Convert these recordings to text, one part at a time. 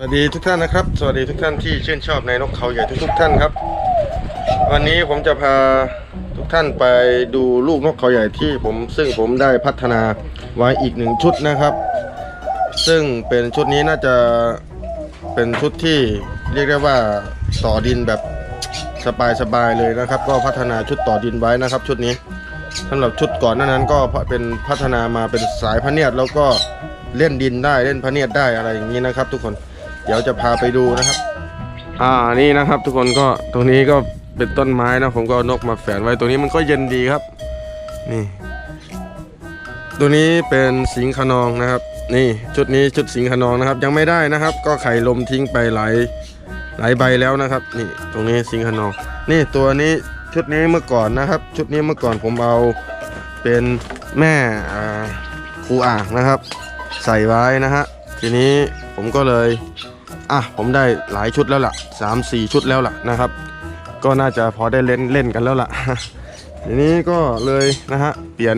สวัสดีทุกท่านนะครับ สวัสดีทุกท่านที่ชื่นชอบในนกเขาใหญ่ทุกๆท่านครับ วันนี้ผมจะพาทุกท่านไปดูลูกนกเขาใหญ่ที่ผมซึ่งผมได้พัฒนาไว้อีกหนึ่งชุดนะครับ ซึ่งเป็นชุดนี้น่าจะเป็นชุดที่เรียกได้ว่าต่อดินแบบสบายๆเลยนะครับ ก็พัฒนาชุดต่อดินไว้นะครับ ชุดนี้สำหรับชุดก่อนหน้านั้นก็เป็นพัฒนามาเป็นสายพเนียดแล้วก็เล่นดินได้เล่นพเนียดได้อะไรอย่างนี้นะครับ ทุกคน เดี๋ยวจะพาไปดูนะครับ อ่านี่นะครับทุกคนก็ตรงนี้ก็เป็นต้นไม้นะผมก็เอานกมาแฝนไว้ตัวนี้มันก็เย็นดีครับ นี่ ตัวนี้เป็นสิงขนองนะครับ นี่ชุดนี้ชุดสิงขนองนะครับ ยังไม่ได้นะครับ ก็ไข่ลมทิ้งไปหลายหลายใบแล้วนะครับ นี่ ตรงนี้สิงขนอง นี่ตัวนี้ชุดนี้เมื่อก่อนนะครับ ชุดนี้เมื่อก่อนผมเอาเป็นแม่ครูอ่างนะครับ ใส่ไว้นะฮะทีนี้ผมก็เลย อะผมได้หลายชุดแล้วล่ะสามสี่ชุดแล้วล่ะนะครับ ก็น่าจะพอได้เล่นเล่นกันแล้วล่ะทีนี้ก็เลยนะฮะเปลี่ยน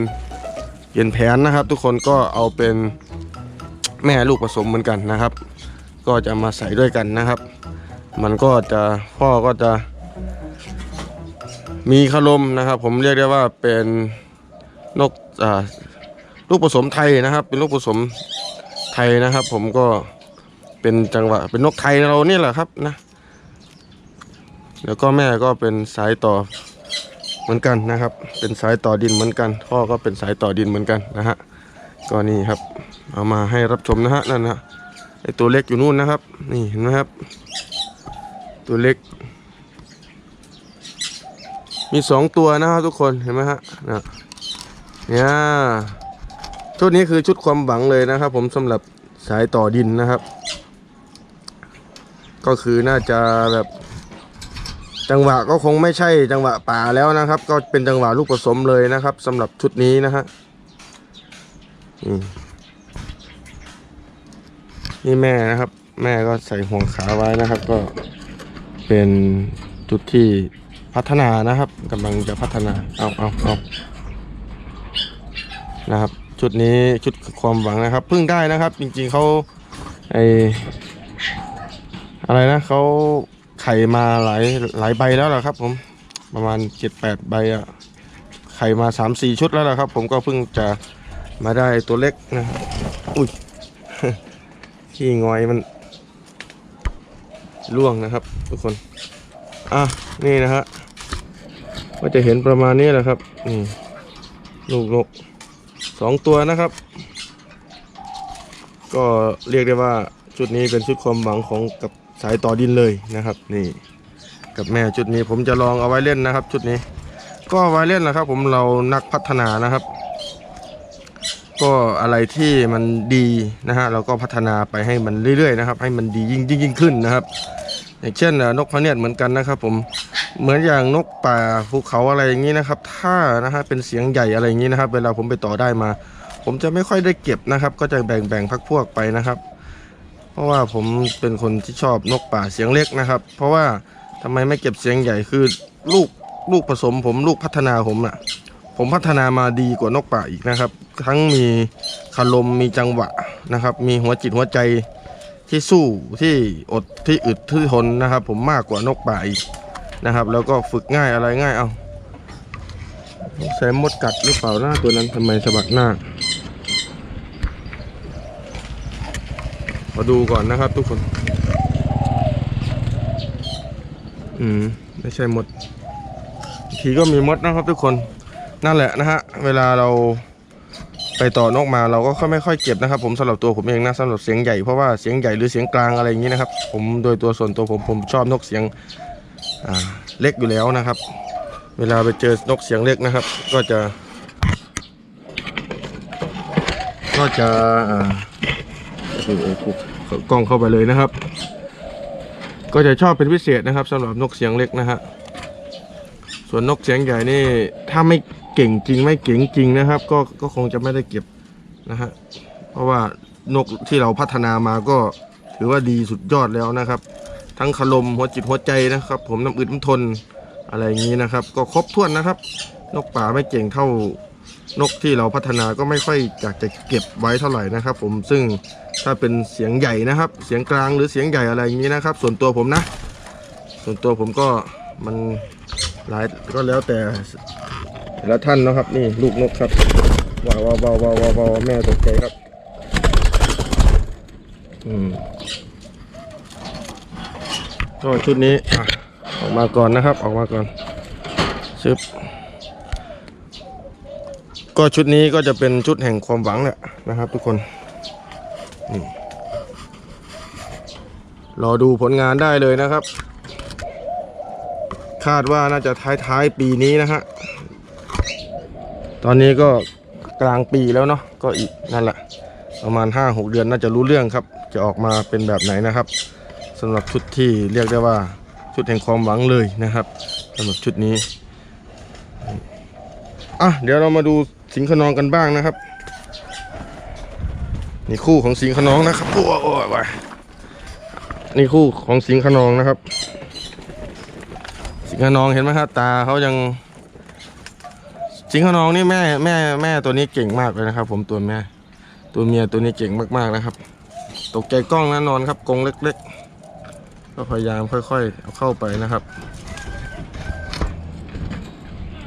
เปลี่ยนแผนนะครับ ทุกคนก็เอาเป็นแม่ลูกผสมเหมือนกันนะครับ ก็จะมาใส่ด้วยกันนะครับ มันก็จะพ่อก็จะ มีคารมนะครับ ผมเรียกได้ว่าเป็นนกอ่าลูกผสมไทยนะครับ เป็นลูกผสมไทยนะครับ ผมก็ เป็นจังหวะเป็นนกไทยเราเนี่ยแหละครับนะแล้วก็แม่ก็เป็นสายต่อเหมือนกันนะครับ เป็นสายต่อดินเหมือนกันพ่อก็เป็นสายต่อดินเหมือนกันนะฮะก็นี่ครับ เอามาให้รับชมนะฮะนั่นนะไอตัวเล็กอยู่นู่นนะครับ นี่เห็นไหมครับ ตัวเล็ก มีสองตัวนะครับทุกคนเห็นไหมฮะนะเนี่ยชุดนี้คือชุดความหวังเลยนะครับ ผมสำหรับสายต่อดินนะครับ ก็คือน่าจะแบบจังหวะก็คงไม่ใช่จังหวะป่าแล้วนะครับ ก็เป็นจังหวะลูกผสมเลยนะครับสำหรับชุดนี้นะฮะนี่แม่นะครับ แม่ก็ใส่ห่วงขาไว้นะครับ ก็เป็นจุดที่พัฒนานะครับกำลังจะพัฒนาเอาเอาเอานะครับ ชุดนี้ชุดความหวังนะครับเพิ่งได้นะครับ จริงๆเขาไอ อะไรนะเขาไข่มาหลายหลายใบแล้วล่ะครับ ผมประมาณเจ็ดแปดใบอะไข่มาสามสี่ชุดแล้วล่ะครับ ผมก็เพิ่งจะมาได้ตัวเล็กนะอุ้ยขี้งอยมันล่วงนะครับ ทุกคน อะนี่นะฮะก็จะเห็นประมาณนี้แหละครับนี่ลูกนกสองตัวนะครับ ก็เรียกได้ว่าชุดนี้เป็นชุดความหวังของกับ สายต่อดินเลยนะครับ นี่ กับแม่ชุดนี้ผมจะลองเอาไว้เล่นนะครับ ชุดนี้ ก็ไว้เล่นนะครับ ผมเรานักพัฒนานะครับ ก็อะไรที่มันดีนะฮะเราก็พัฒนาไปให้มันเรื่อยๆนะครับ ให้มันดียิ่งยิ่งยิ่งขึ้นนะครับ อย่างเช่นนกพะเนียดเหมือนกันนะครับ ผมเหมือนอย่างนกป่าภูเขาอะไรอย่างนี้นะครับ ถ้านะฮะเป็นเสียงใหญ่อะไรอย่างนี้นะครับ เวลาผมไปต่อได้มา ผมจะไม่ค่อยได้เก็บนะครับ ก็จะแบ่งแบ่งพักพวกไปนะครับ ราะว่าผมเป็นคนที่ชอบนกป่าเสียงเล็กนะครับ เพราะว่าทำไมไม่เก็บเสียงใหญ่คือลูกลูกผสมผมลูกพัฒนาผมอะ ผมพัฒนามาดีกว่านกป่าอีกนะครับ ทั้งมีคารมมีจังหวะนะครับ มีหัวจิตหัวใจที่สู้ที่อดที่อึดที่ทนนะครับ ผมมากกว่านกป่าอีกนะครับ แล้วก็ฝึกง่ายอะไรง่ายเอาใส่มดกัดหรือเปล่าหน้าตัวนั้นทำไมสะบัดหน้า มาดูก่อนนะครับทุกคน อืม ไม่ใช่มด ทีก็มีมดนะครับทุกคน นั่นแหละนะฮะ เวลาเราไปต่อนกมาเราก็ค่อยไม่ค่อยเก็บนะครับ ผมสำหรับตัวผมเองนะสำหรับเสียงใหญ่เพราะว่าเสียงใหญ่หรือเสียงกลางอะไรอย่างนี้นะครับ ผมโดยตัวส่วนตัวผมผมชอบนกเสียงอ่าเล็กอยู่แล้วนะครับ เวลาไปเจอนกเสียงเล็กนะครับ ก็จะ ก็จะอ่า โอ้โหกล้องเข้าไปเลยนะครับ ก็จะชอบเป็นพิเศษนะครับสำหรับนกเสียงเล็กนะฮะส่วนนกเสียงใหญ่นี่ถ้าไม่เก่งจริงไม่เก่งจริงนะครับ ก็ก็คงจะไม่ได้เก็บนะฮะเพราะว่านกที่เราพัฒนามาก็ถือว่าดีสุดยอดแล้วนะครับ ทั้งคารมหัวจิตหัวใจนะครับ ผมน้ำอึดน้ำทนอะไรอย่างนี้นะครับ ก็ครบถ้วนนะครับ นกป่าไม่เก่งเท่านกที่เราพัฒนาก็ไม่ค่อยอยากจะเก็บไว้เท่าไหร่นะครับ ผมซึ่ง ถ้าเป็นเสียงใหญ่นะครับ เสียงกลางหรือเสียงใหญ่อะไรอย่างนี้นะครับ ส่วนตัวผมนะ ส่วนตัวผมก็มันหลายก็แล้วแต่แต่ละท่านนะครับ นี่ลูกนกครับว้าวว้าวว้าวว้าววาวแม่ตกใจครับ อืมก็ชุดนี้อออกมาก่อนนะครับ ออกมาก่อนชึบก็ชุดนี้ก็จะเป็นชุดแห่งความหวังแหละนะครับ ทุกคน นี่รอดูผลงานได้เลยนะครับ คาดว่าน่าจะท้ายๆปีนี้นะฮะ ตอนนี้ก็กลางปีแล้วเนาะก็อีกนั่นแหละ ประมาณ 5-6 เดือนน่าจะรู้เรื่องครับ จะออกมาเป็นแบบไหนนะครับสำหรับชุดที่เรียกได้ว่าชุดแห่งความหวังเลยนะครับสำหรับชุดนี้อะเดี๋ยวเรามาดูสิงห์ขนองกันบ้างนะครับ นี่คู่ของสิงห์ขนองนะครับโอ้ยโอ้ยโอ้ยนี่คู่ของสิงห์ขนองนะครับ สิงห์ขนองเห็นไหมครับตาเขายัง สิงห์ขนองนี่แม่แม่แม่ตัวนี้เก่งมากเลยนะครับ ผมตัวแม่ ตัวเมียตัวนี้เก่งมากๆนะครับ ตกใจกล้องแน่นอนครับกรงเล็ก ๆ ก็พยายามค่อยๆเอาเข้าไปนะครับ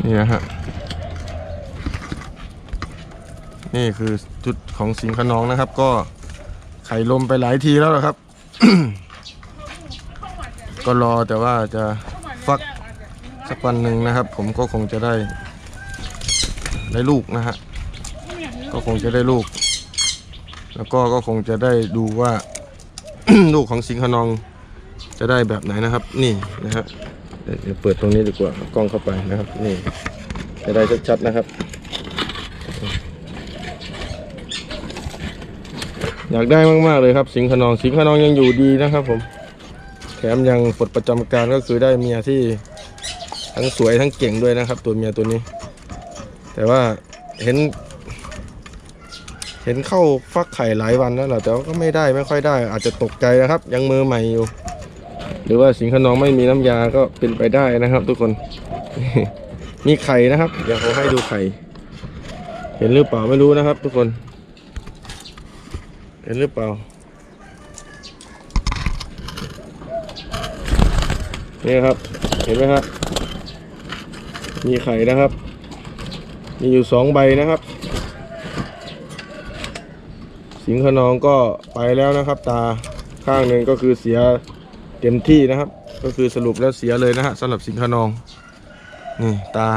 นี่นะฮะนี่คือ จุดของสิงห์ขนองนะครับ ก็ไข่ลมไปหลายทีแล้วล่ะครับ ก็รอแต่ว่าจะฟักสักวันหนึ่งนะครับ ผมก็คงจะได้ได้ลูกนะฮะก็คงจะได้ลูก แล้วก็ก็คงจะได้ดูว่า ลูกของสิงห์ขนองจะได้แบบไหนนะครับ นี่นะฮะเดี๋ยวเปิดตรงนี้ดีกว่า กล้องเข้าไปนะครับ นี่จะได้ชัดๆนะครับ อยากได้มากๆเลยครับ สิงขนองสิงขนองยังอยู่ดีนะครับผมแถมยังปลดประจำการก็คือได้เมียที่ทั้งสวยทั้งเก่งด้วยนะครับ ตัวเมียตัวนี้ แต่ว่าเห็น เห็นเข้าฟักไข่หลายวันแล้วแต่ว่าก็ไม่ได้ไม่ค่อยได้ อาจจะตกใจนะครับ ยังมือใหม่อยู่ หรือว่าสิงขนองไม่มีน้ำยาก็เป็นไปได้นะครับ ทุกคน มีไข่นะครับ เดี๋ยวผมให้ดูไข่ เห็นหรือเปล่าไม่รู้นะครับ ทุกคน เห็นหรือเปล่า นี่ครับ เห็นไหมครับ มีไข่นะครับ มีอยู่สองใบนะครับ สิงขนองก็ไปแล้วนะครับ ตาข้างหนึ่งก็คือเสียเต็มที่นะครับ ก็คือสรุปแล้วเสียเลยนะฮะสำหรับสิงขนอง นี่ตา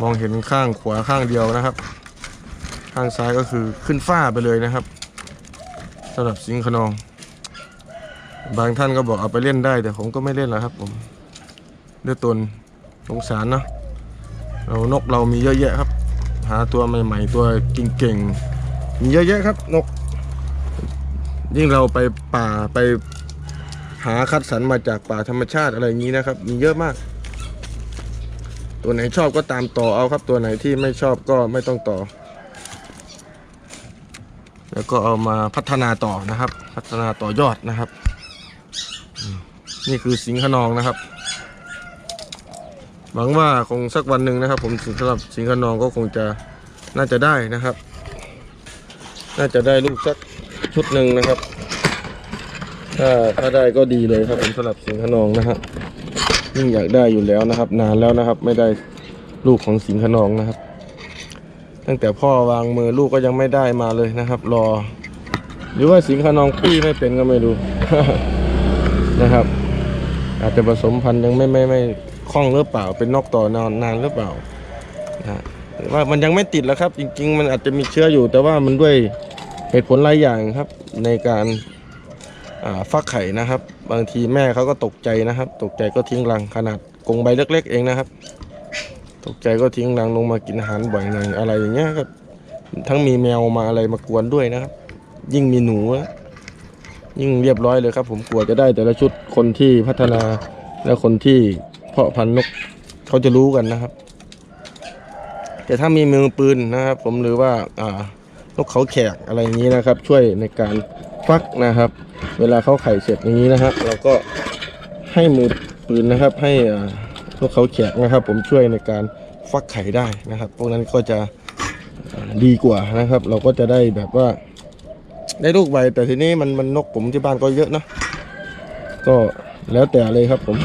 มองเห็นข้างขวาข้างเดียวนะครับ ข้างซ้ายก็คือขึ้นฝ้าไปเลยนะครับสำหรับสิงห์ขนอง บางท่านก็บอกเอาไปเล่นได้ แต่ผมก็ไม่เล่นแล้วครับผมด้วยตนสงสารเนาะเรานกเรามีเยอะแยะครับ หาตัวใหม่ๆตัวเก่งๆมีเยอะแยะครับนก ยิ่งเราไปป่าไปหาคัดสรรมาจากป่าธรรมชาติอะไรอย่างนี้นะครับ มีเยอะมาก ตัวไหนชอบก็ตามต่อเอาครับ ตัวไหนที่ไม่ชอบก็ไม่ต้องต่อ แล้วก็เอามาพัฒนาต่อนะครับ พัฒนาต่อยอดนะครับ นี่คือสิงห์ขนองนะครับ หวังว่าคงสักวันหนึ่งนะครับ ผมสำหรับสิงห์ขนองก็คงจะน่าจะได้นะครับ น่าจะได้ลูกสักชุดหนึ่งนะครับ ถ้าถ้าได้ก็ดีเลยครับผมสำหรับสิงห์ขนองนะครับยิ่งอยากได้อยู่แล้วนะครับ นานแล้วนะครับ ไม่ได้ลูกของสิงห์ขนองนะครับ ตั้งแต่พ่อวางมือลูกก็ยังไม่ได้มาเลยนะครับ รอ หรือว่าสิงห์ขนองปี้ไม่เป็นก็ไม่รู้นะครับ อาจจะผสมพันธุ์ยังไม่ไม่ไม่คล่องหรือเปล่า เป็นนอกต่อนานนานหรือเปล่านะหรือว่ามันยังไม่ติดแล้วครับ จริง ๆ มันอาจจะมีเชื้ออยู่ แต่ว่ามันด้วยเหตุผลหลายอย่างครับ ในการฟักไข่นะครับ บางทีแม่เขาก็ตกใจนะครับ ตกใจก็ทิ้งรังขนาดกงใบเล็ก ๆ เองนะครับ ตกใจก็ทิ้งรังลงมากินอาหารบ่อยหน่อยอะไรอย่างเงี้ยครับ ทั้งมีแมวมาอะไรมากวนด้วยนะครับ ยิ่งมีหนูยิ่งเรียบร้อยเลยครับ ผมกลัวจะได้แต่ละชุดคนที่พัฒนาและคนที่เพาะพันธุ์นกเขาจะรู้กันนะครับ แต่ถ้ามีมือปืนนะครับ ผมหรือว่าอ่านกเขาแขกอะไรอย่างนี้นะครับ ช่วยในการฟักนะครับ เวลาเขาไข่เสร็จอย่างนี้นะฮะเราก็ให้มือปืนนะครับให้อ่า นกเขาแขกนะครับ ผมช่วยในการฟักไข่ได้นะครับ พวกนั้นก็จะดีกว่านะครับ เราก็จะได้แบบว่า ได้ลูกไวแต่ทีนี้มันมันนกผมที่บ้านก็เยอะนะก็แล้วแต่เลยครับผม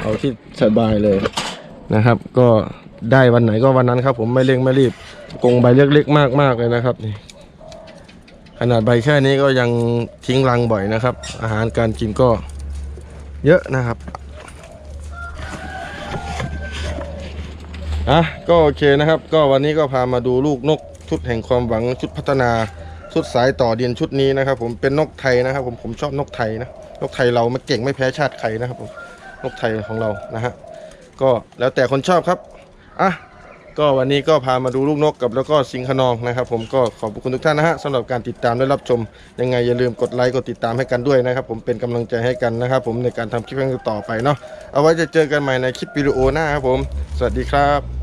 เอาที่สบายเลยนะครับ ก็ได้วันไหนก็วันนั้นครับ ผมไม่เร่งไม่รีบกงใบเล็กๆมากๆเลยนะครับนี่ขนาดใบแค่นี้ก็ยังทิ้งรังบ่อยนะครับ อาหารการกินก็เยอะนะครับ อะก็โอเคนะครับ ก็วันนี้ก็พามาดูลูกนกชุดแห่งความหวังชุดพัฒนาชุดสายต่อเดียนชุดนี้นะครับ ผมเป็นนกไทยนะครับผมผมชอบนกไทยนะนกไทยเราไม่เก่งไม่แพ้ชาติใครนะครับผมนกไทยของเรานะฮะก็แล้วแต่คนชอบครับอะ ก็วันนี้ก็พามาดูลูกนกกับแล้วก็สิงขนองนะครับ ผมก็ขอบคุณทุกท่านนะฮะสำหรับการติดตามและรับชม ยังไงอย่าลืมกดไลค์กดติดตามให้กันด้วยนะครับ ผมเป็นกำลังใจให้กันนะครับ ผมในการทำคลิปต่อไปเนาะเอาไว้จะเจอกันใหม่ในคลิปวิดีโอหน้าครับผม สวัสดีครับ